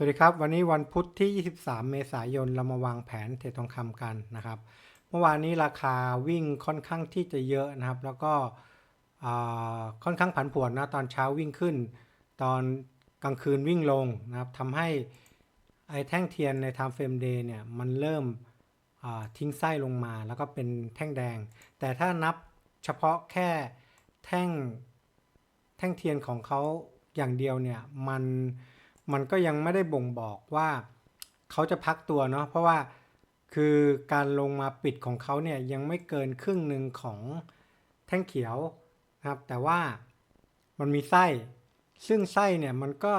สวัสดีครับวันนี้วันพุธที่ 23 เมษายนเรามาวางแผนเทรดทองคำกันนะครับ เมื่อวานนี้ราคาวิ่งค่อนข้างที่จะเยอะนะครับ แล้วก็ค่อนข้างผันผวนนะตอนเช้าวิ่งขึ้น ตอนกลางคืนวิ่งลงนะครับทำให้ไอ้แท่งเทียนใน time frame day เนี่ยมันเริ่มทิ้งไส้ลงมาแล้วก็เป็นแท่งแดง แต่ถ้านับเฉพาะแค่แท่งแท่งเทียนของเขาอย่างเดียวเนี่ยมัน มันก็ยังไม่ได้บ่งบอกว่าเขาจะพักตัวเนาะเพราะว่าคือการลงมาปิดของเขาเนี่ยยังไม่เกินครึ่งหนึ่งของแท่งเขียวนะครับ แต่ว่ามันมีไส้ ซึ่งไส้เนี่ยมันก็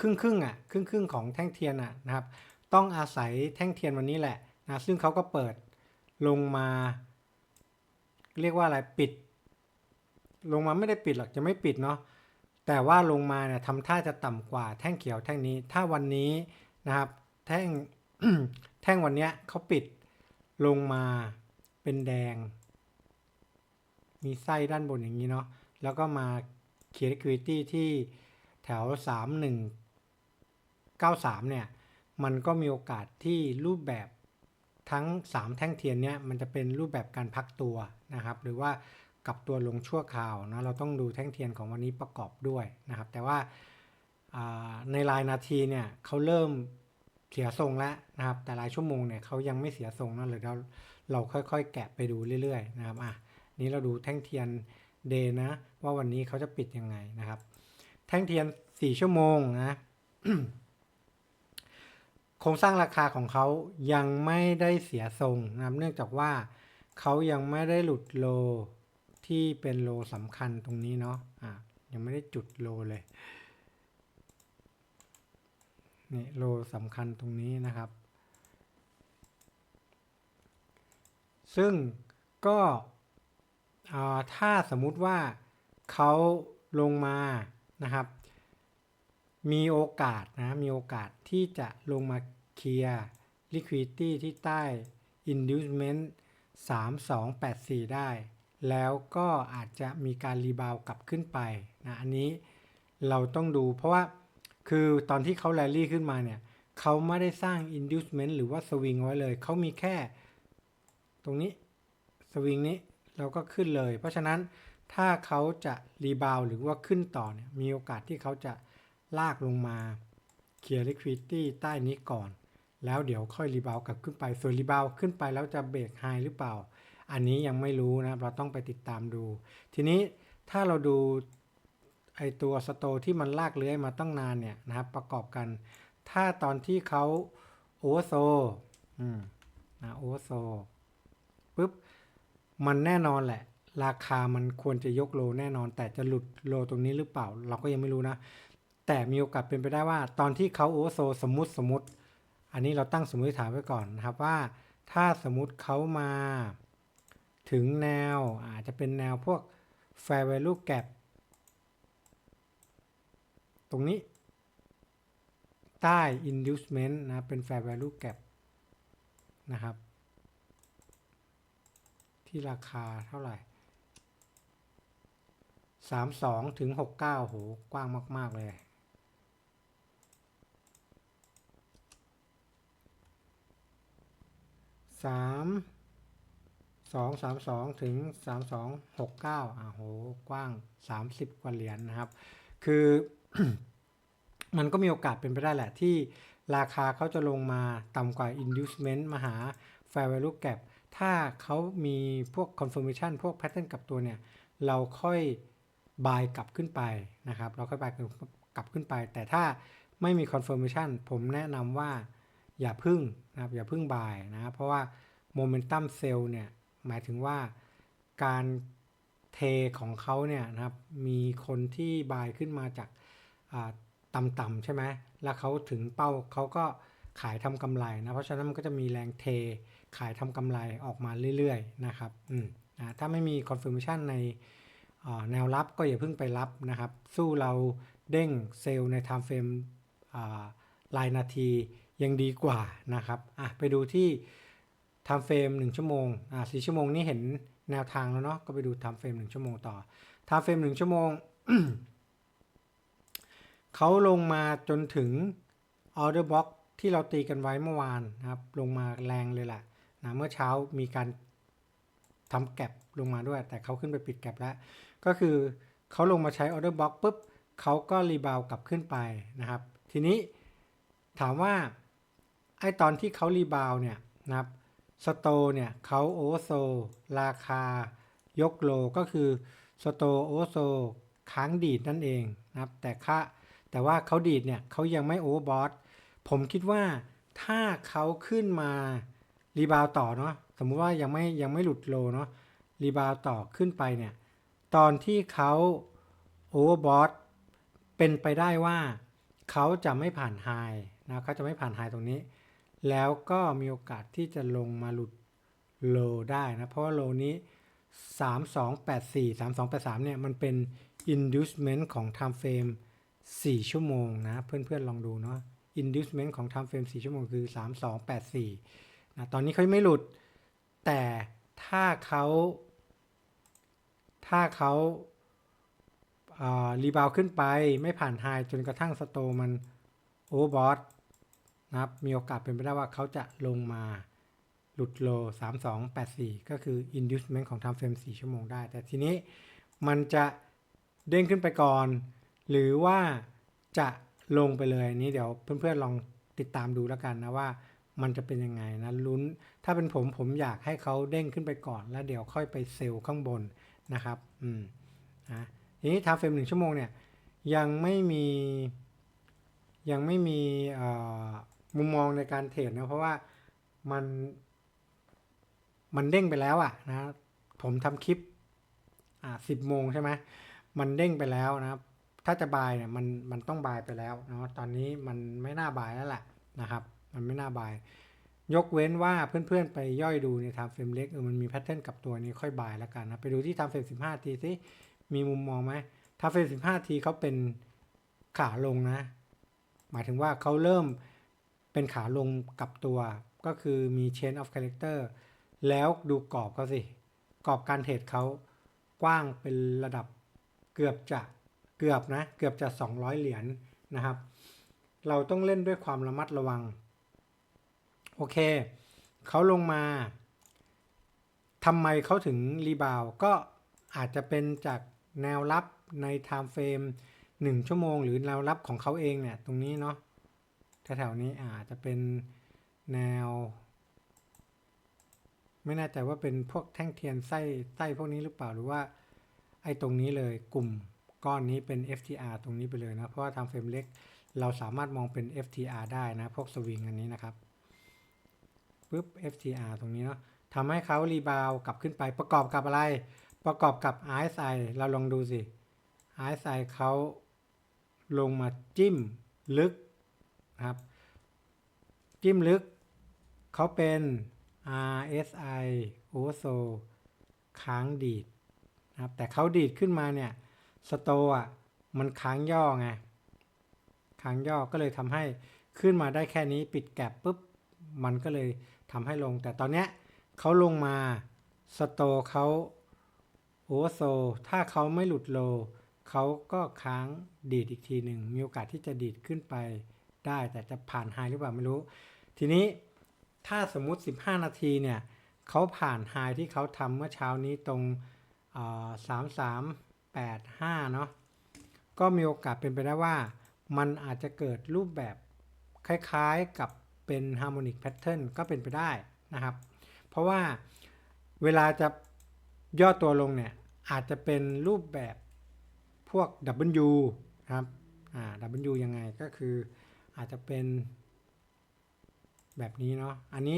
ครึ่งครึ่งอะครึ่งครึ่งของแท่งเทียนอะนะครับ ต้องอาศัยแท่งเทียนวันนี้แหละนะซึ่งเขาก็เปิดลงมา เรียกว่าอะไรปิด ลงมาไม่ได้ปิดหรอกจะไม่ปิดเนาะ แต่ว่าลงมาเนี่ยทำท่าจะต่ำกว่าแท่งเขียวแท่งนี้ ถ้าวันนี้นะครับ แท่งแท่งวันเนี้ยเขาปิดลงมาเป็นแดง มีไส้ด้านบนอย่างนี้เนาะ แล้วก็มาเขียน liquidity ที่แถว 3193 เนี่ย มันก็มีโอกาสที่รูปแบบทั้ง 3 แท่งเทียนเนี่ย มันจะเป็นรูปแบบการพักตัวนะครับ หรือว่า กับตัวลงชั่วคราวนะเราต้องดูแท่งเทียนของวันนี้ประกอบด้วยนะครับ แต่ว่าในรายนาทีเนี่ยเขาเริ่มเสียทรงแล้วนะครับ แต่รายชั่วโมงเนี่ยเขายังไม่เสียทรงนะเลยเราเราค่อยๆ แกะไปดูเรื่อยๆนะครับอะนี้เราดูแท่งเทียนเดย์นะ ว่าวันนี้เขาจะปิดยังไงนะครับ แท่งเทียน 4 ชั่วโมงนะโครงสร้างราคาของเขายังไม่ได้เสียทรงนะครับ เนื่องจากว่าเขายังไม่ได้หลุดโล ที่เป็นโลสำคัญตรงนี้เนาะอะยังไม่ได้จุดโลเลยนี่โลสำคัญตรงนี้นะครับ ซึ่งก็ถ้าสมมุติว่าเขาลงมานะครับ มีโอกาสนะมีโอกาสที่จะลงมาเคลียร์ liquidity ที่ใต้ inducement 3284 ได้ แล้วก็อาจจะมีการรีบาวกลับขึ้นไปนะอันนี้เราต้องดูเพราะว่าคือตอนที่เขาแรลลี่ขึ้นมาเนี่ยเขาไม่ได้สร้าง inducement หรือว่าสวิงไว้เลย เขามีแค่ตรงนี้สวิงนี้เราก็ขึ้นเลย เพราะฉะนั้นถ้าเขาจะรีบาวหรือว่าขึ้นต่อเนี่ยมีโอกาสที่เขาจะลากลงมาเคลียร์ liquidity ใต้นี้ก่อน แล้วเดี๋ยวค่อยรีบาวกลับขึ้นไป ส่วนรีบาวขึ้นไปแล้วจะเบรกไฮหรือเปล่า อันนี้ยังไม่รู้นะครับเราต้องไปติดตามดู ทีนี้ถ้าเราดูไอตัวสโตที่มันลากเลื้อยมาตั้งนานเนี่ยนะครับประกอบกัน ถ้าตอนที่เขาโอเวอร์โซอืมนะโอเวอร์โซปุ๊บมันแน่นอนแหละ ราคามันควรจะยกโลแน่นอน แต่จะหลุดโลตรงนี้หรือเปล่า เราก็ยังไม่รู้นะ แต่มีโอกาสเป็นไปได้ว่า ตอนที่เขาโอเวอร์โซสมมติสมมติ อันนี้เราตั้งสมมติฐานไว้ก่อนนะครับว่า ถ้าสมมติเขามา ถึงแนวอาจจะเป็นแนวพวก fair value gap ตรงนี้ ใต้ inducement นะเป็น fair value gap นะครับ ที่ราคาเท่าไหร่ 32 ถึง 69โหกว้างมาก ๆ เลยสามสองสามสองถึงสามสองหกเก้าอะโหกว้างสามสิบกว่าเหรียญนะครับ คือมันก็มีโอกาสเป็นไปได้แหละที่ราคาเขาจะลงมาต่ำกว่า inducement มาหา fair value gap ถ้าเขามีพวก confirmation พวก pattern กับตัวเนี่ย เราค่อย buy กลับขึ้นไปนะครับ เราค่อย buy กลับขึ้นไป แต่ถ้าไม่มี confirmation ผมแนะนำว่าอย่าพึ่งนะครับอย่าพึ่ง buy นะครับเพราะว่า momentum sell เนี่ย หมายถึงว่าการเทของเขาเนี่ยนะครับมีคนที่บายขึ้นมาจากต่ำๆใช่ไหมแล้วเขาถึงเป้าเขาก็ขายทำกำไรนะเพราะฉะนั้นมันก็จะมีแรงเทขายทำกำไรออกมาเรื่อยๆนะครับอืมนะถ้าไม่มี confirmation ในแนวรับก็อย่าเพิ่งไปรับนะครับ สู้เราเด้งเซลล์ใน time frame อ่ารายนาทียังดีกว่านะครับอะไปดูที่ time frame 1ชั่วโมง อ่า4ชั่วโมงนี้เห็นแนวทางแล้วเนาะ ก็ไปดู time frame 1ชั่วโมงต่อ time frame 1ชั่วโมง เขาลงมาจนถึง order block ที่เราตีกันไว้เมื่อวานนะครับ ลงมาแรงเลยแหละนะเมื่อเช้ามีการทำแก็บลงมาด้วย แต่เขาขึ้นไปปิดแก็บแล้ว ก็คือเขาลงมาใช้ order block ปุ๊บเขาก็รีบาวกลับขึ้นไปนะครับ ทีนี้ถามว่าไอตอนที่เขารีบาวเนี่ยนะครับ สโตเนี่ยเขาโอเวอร์โซ ราคา ยกโลก็คือสโตโอเวอร์โซค้างดีดนั่นเองนะครับ แต่ค่าแต่ว่าเขาดีดเนี่ยเขายังไม่โอเวอร์บอทผมคิดว่าถ้าเขาขึ้นมารีบาวต่อเนาะสมมุติว่ายังไม่ยังไม่หลุดโลเนาะรีบาวต่อขึ้นไปเนี่ยตอนที่เขาโอเวอร์บอทเป็นไปได้ว่าเขาจะไม่ผ่านไฮนะเขาจะไม่ผ่านไฮตรงนี้ แล้วก็มีโอกาสที่จะลงมาหลุดโลได้นะ เพราะว่าโลนี้ 3284 3283 เนี่ย มันเป็น inducement ของ time frame 4 ชั่วโมงนะ เพื่อนๆ ลองดูเนาะ inducement ของ time frame 4 ชั่วโมงคือ 3284 นะ ตอนนี้เขาไม่หลุด แต่ถ้าเขาถ้าเขารีบาวขึ้นไปไม่ผ่านไฮจนกระทั่งสโตมันโอเวอร์บอท นะครับ มีโอกาสเป็นไปได้ว่าเขาจะลงมาหลุดโล 3284 ก็คือ inducement ของ time frame 4 ชั่วโมงได้ แต่ทีนี้มันจะเด้งขึ้นไปก่อน หรือว่าจะลงไปเลยนี้เดี๋ยวเพื่อนๆลองติดตามดูแล้วกันนะว่ามันจะเป็นยังไงนะลุ้น ถ้าเป็นผมผมอยากให้เขาเด้งขึ้นไปก่อน แล้วเดี๋ยวค่อยไปเซลล์ข้างบนนะครับ อืมนะทีนี้ time frame 1ชั่วโมงเนี่ยยังไม่มียังไม่มี มุมมองในการเทรดนะเพราะว่ามันมันเด้งไปแล้วอะนะผมทำคลิปอ่าสิบโมงใช่ไหมมันเด้งไปแล้วนะครับ ถ้าจะบายเนี่ยมันมันต้องบายไปแล้วเนาะตอนนี้มันไม่น่าบายแล้วแหละนะครับ มันไม่น่าบาย ยกเว้นว่าเพื่อนๆ ไปย่อยดูในไทม์เฟรมเล็กเออมันมีแพทเทิร์นกับตัวนี้ค่อยบายแล้วกันนะไปดูที่ไทม์เฟรมสิบห้าทีสิมีมุมมองไหมไทม์เฟรมสิบห้าทีเขาเป็นขาลงนะ หมายถึงว่าเขาเริ่ม เป็นขาลงกับตัว ก็คือมี chain of character แล้วดูกรอบเขาสิ กรอบการเทรดเขากว้างเป็นระดับเกือบจะเกือบนะ เกือบจะ 200 เหรียญนนะครับ เราต้องเล่นด้วยความระมัดระวัง โอเค เขาลงมาทำไมเขาถึงรีบาวก็อาจจะเป็นจากแนวรับใน time frame 1ชั่วโมง หรือแนวรับของเขาเองเนี่ย ตรงนี้เนาะ แถวๆนี้อาจจะเป็นแนว ไม่แน่ใจว่าเป็นพวกแท่งเทียนไส้ไส้พวกนี้หรือเปล่าหรือว่า ไอ้ตรงนี้เลยกลุ่มก้อนนี้เป็น FTR ตรงนี้ไปเลยนะ เพราะว่าทางเฟรมเล็ก เราสามารถมองเป็น FTR ได้นะ พวกสวิงอันนี้นะครับปุ๊บ FTR ตรงนี้เนาะทำให้เขารีบาวกลับขึ้นไปประกอบกับอะไร ประกอบกับ RSI เราลองดูสิ RSI เขาลงมาจิ้มลึก ครับ จิ้มลึกเขาเป็น RSI overso ค้างดีดนะครับ แต่เขาดีดขึ้นมาเนี่ยสโตอะมันค้างย่อไงค้างย่อก็เลยทำให้ขึ้นมาได้แค่นี้ปิดแก็บปุ๊บ มันก็เลยทำให้ลง แต่ตอนเนี้ยเขาลงมาสโตเขาโอโซ ถ้าเขาไม่หลุดโลเขาก็ค้างดีดอีกทีหนึ่ง มีโอกาสที่จะดีดขึ้นไป ได้ แต่จะผ่านไฮหรือเปล่าไม่รู้ ทีนี้ถ้าสมมุติ 15 นาทีเนี่ยเขาผ่านไฮที่เขาทำเมื่อเช้านี้ตรงสามสามแปดห้าเนาะก็มีโอกาสเป็นไปได้ว่า มันอาจจะเกิดรูปแบบคล้ายๆกับเป็น harmonic pattern ก็เป็นไปได้นะครับ เพราะว่าเวลาจะย่อตัวลงเนี่ย อาจจะเป็นรูปแบบพวก W นะครับอ่า W ยังไงก็คือ อาจจะเป็นแบบนี้เนาะ อันนี้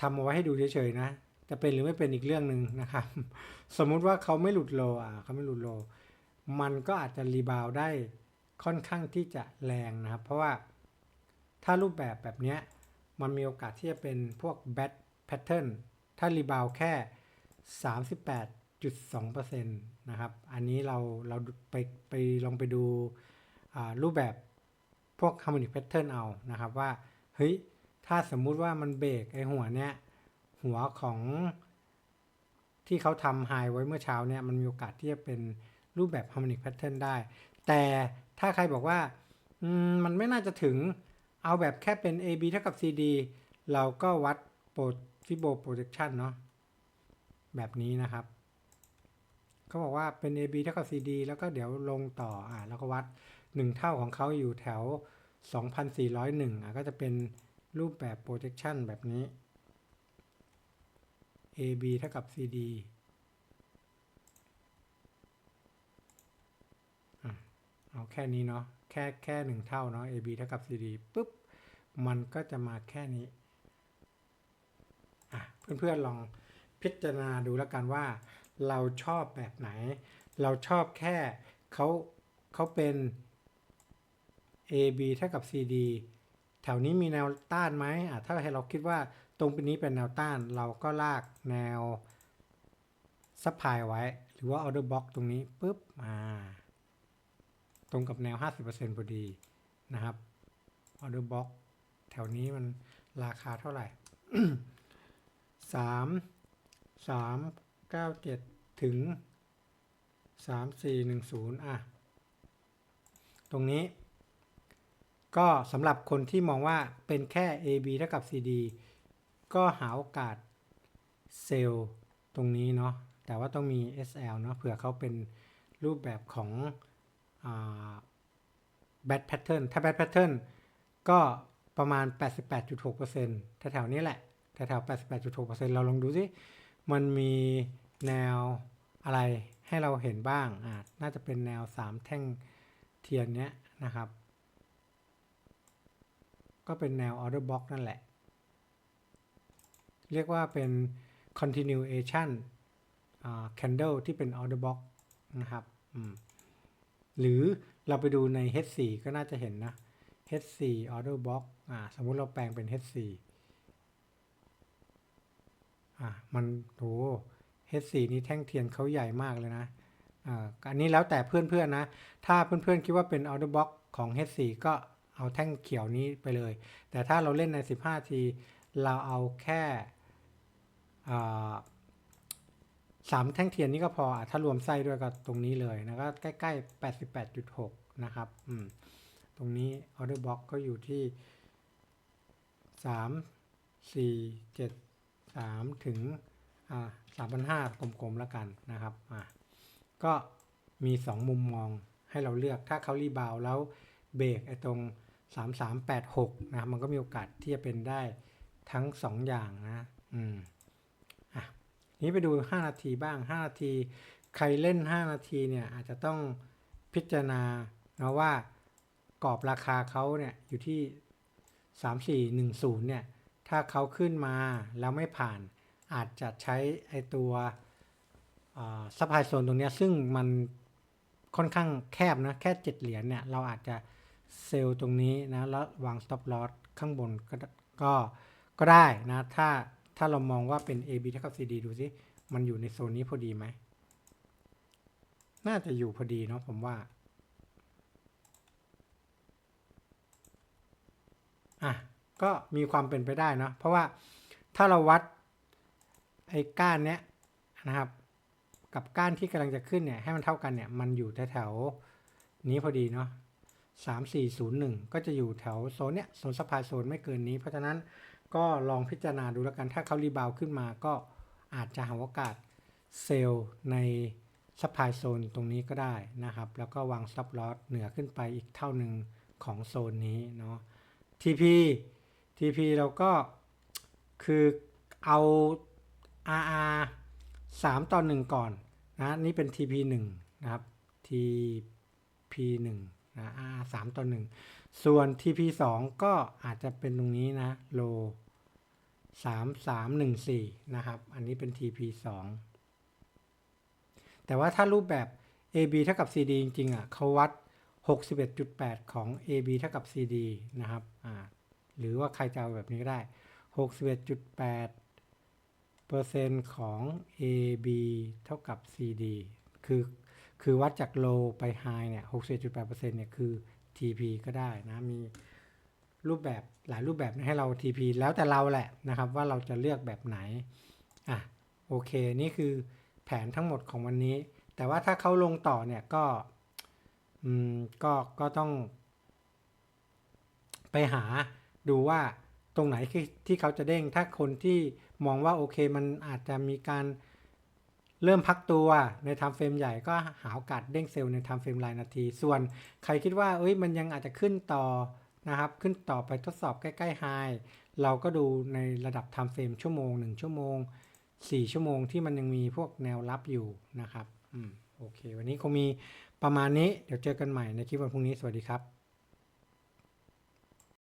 ทำเอาไว้ให้ดูเฉยๆนะ จะเป็นหรือไม่เป็นอีกเรื่องหนึ่งนะครับ สมมุติว่าเขาไม่หลุดโลอะเขาไม่หลุดโล มันก็อาจจะรีบาวได้ค่อนข้างที่จะแรงนะครับ เพราะว่าถ้ารูปแบบแบบนี้มันมีโอกาสที่จะเป็นพวกแบทแพทเทิร์น ถ้ารีบาวแค่ 38.2%นะครับ อันนี้เราเราไปไปลองไปดูรูปแบบ พวก harmonic pattern เอานะครับว่าเฮ้ยถ้าสมมุติว่ามันเบรกไอหัวเนี้ยหัวของที่เขาทำไฮไว้เมื่อเช้าเนี่ยมันมีโอกาสที่จะเป็นรูปแบบ harmonic pattern ได้ แต่ถ้าใครบอกว่าอมมันไม่น่าจะถึงเอาแบบแค่เป็น AB เท่ากับ CD เราก็วัดโปรฟิโบโปรเจคชันเนาะแบบนี้นะครับเขาบอกว่าเป็น AB เท่ากับ CD แล้วก็เดี๋ยวลงต่ออ่าแล้วก็วัด 1 เท่าของเขาอยู่แถว 2,401อะก็จะเป็นรูปแบบ projection แบบนี้ AB เท่ากับ CD อเอาแค่นี้เนาะแค่แค่หนึ่งเท่าเนาะ AB เท่ากับ CD ปุ๊บ มันก็จะมาแค่นี้อะเพื่อนๆลองพิจารณาดูแล้วกันว่า เราชอบแบบไหน เราชอบแค่เขาเขาเป็น AB เท่ากับ CD แถวนี้มีแนวต้านไหมอะถ้าให้เราคิดว่าตรงนี้เป็นแนวต้านเราก็ลากแนวซัพพลายไว้ หรือว่า order box ตรงนี้ปุ๊บอ่าตรงกับแนว 50%พอดีนะครับ order box แถวนี้มันราคาเท่าไหร่สามสามเก้าเจ็ดถึงสามสี่หนึ่งศูนย์อะ ตรงนี้ ก็สำหรับคนที่มองว่าเป็นแค่ AB เท่ากับ CD ก็หาโอกาสเซลล์ตรงนี้เนาะ แต่ว่าต้องมี SL เนาะเผื่อเขาเป็นรูปแบบของแบทแพทเทิร์นถ้าแบทแพทเทิร์นก็ประมาณ 88.6%แถวๆนี้แหละ แถวๆ88.6%เราลองดูสิ มันมีแนวอะไรให้เราเห็นบ้างอ่าน่าจะเป็นแนว 3 แท่งเทียนเนี้ยนะครับ ก็เป็นแนว order box นั่นแหละ เรียกว่าเป็น continuation อ่า candle ที่เป็น order box นะครับหรือเราไปดูใน H4 ก็น่าจะเห็นนะ H4 order box อ่าสมมุติเราแปลงเป็น H4 อ่มันโห H4 นี้แท่งเทียนเขาใหญ่มากเลยนะอ่าอันนี้แล้วแต่เพื่อนๆนะ ถ้าเพื่อนๆคิดว่าเป็น order box ของ H4 ก็ เอาแท่งเขียวนี้ไปเลย แต่ถ้าเราเล่นใน 15 ที เราเอาแค่สามแท่งเทียนนี้ก็พอ ถ้ารวมไส้ด้วยก็ตรงนี้เลยนะก็ใกล้ๆ 88.6 นะครับอืมตรงนี้ order box ก็อยู่ที่ 3 4 7 3 ถึงอ่า3,500กลมๆแล้วกันนะครับอ่าก็มี 2 มุมมองให้เราเลือกถ้าเขารีบาวแล้วเบรกไอ้ตรง 3386 นะครับมันก็มีโอกาสที่จะเป็นได้ทั้ง 2 อย่างนะอืมอะนี้ไปดู 5 นาทีบ้าง 5 นาที ใครเล่น 5 นาทีเนี่ยอาจจะต้องพิจารณานะว่ากรอบราคาเขาเนี่ยอยู่ที่ 3410 เนี่ย ถ้าเขาขึ้นมาแล้วไม่ผ่านอาจจะใช้ไอตัวซัพพลายโซนตรงนี้ซึ่งมันค่อนข้างแคบนะ แค่ 7 เหรียญเนี่ย เราอาจจะ เซลล์ตรงนี้นะแล้ววาง stop loss ข้างบนก็ก็ก็ได้นะถ้าถ้าเรามองว่าเป็น AB เท่ากับ CD ดูสิมันอยู่ในโซนนี้พอดีไหม น่าจะอยู่พอดีเนาะผมว่า อะ ก็มีความเป็นไปได้เนาะเพราะว่าถ้าเราวัดไอ้ก้านเนี้ยนะครับ กับก้านที่กำลังจะขึ้นเนี่ยให้มันเท่ากันเนี่ยมันอยู่แถวๆนี้พอดีเนาะ สามสี่ศูนย์หนึ่งก็จะอยู่แถวโซนเนี้ยโซนสปายโซนไม่เกินนี้ เพราะฉะนั้นก็ลองพิจารณาดูแล้วกัน ถ้าเขารีบาวขึ้นมาก็อาจจะหาโอกาสเซลล์ในซัพพลายโซนตรงนี้ก็ได้นะครับ แล้วก็วางซับลอสเหนือขึ้นไปอีกเท่าหนึ่งของโซนนี้เนาะ TP TP เราก็คือเอา RR 3 ต่อ 1 ก่อนนะนี่เป็น TP 1นะครับ TP 1 นะ R 3ต่อ1ส่วน TP 2ก็อาจจะเป็นตรงนี้นะ low 3 3 1 4 นะครับ อันนี้เป็น TP 2แต่ว่าถ้ารูปแบบ AB เท่ากับ CD จริงๆอะเขาวัด 61.8 ของ AB เท่ากับ CD นะครับ อ่า หรือว่าใครจะเอาแบบนี้ก็ได้ 61.8 เปอร์เซ็นต์ของ AB เท่ากับ CD คือ คือวัดจาก low ไป high เนี่ย61.8%เนี่ยคือ TP ก็ได้นะมีรูปแบบหลายรูปแบบให้เรา TP แล้วแต่เราแหละนะครับ ว่าเราจะเลือกแบบไหนอะโอเค นี่คือแผนทั้งหมดของวันนี้ แต่ว่าถ้าเขาลงต่อเนี่ยก็อืมก็ก็ต้อง ไปหาดูว่าตรงไหนที่ที่เขาจะเด้งถ้าคนที่มองว่าโอเค มันอาจจะมีการ เริ่มพักตัวในไทม์เฟรมใหญ่ก็หาโอกาสเด้งเซลล์ในไทม์เฟรมรายนาที ส่วนใครคิดว่าเอ้ยมันยังอาจจะขึ้นต่อนะครับ ขึ้นต่อไปทดสอบใกล้ๆไฮเราก็ดูในระดับไทม์เฟรมชั่วโมง 1 ชั่วโมง 4 ชั่วโมงที่มันยังมีพวกแนวรับอยู่นะครับอืมโอเค วันนี้คงมีประมาณนี้เดี๋ยวเจอกันใหม่ในคลิปวันพรุ่งนี้สวัสดีครับ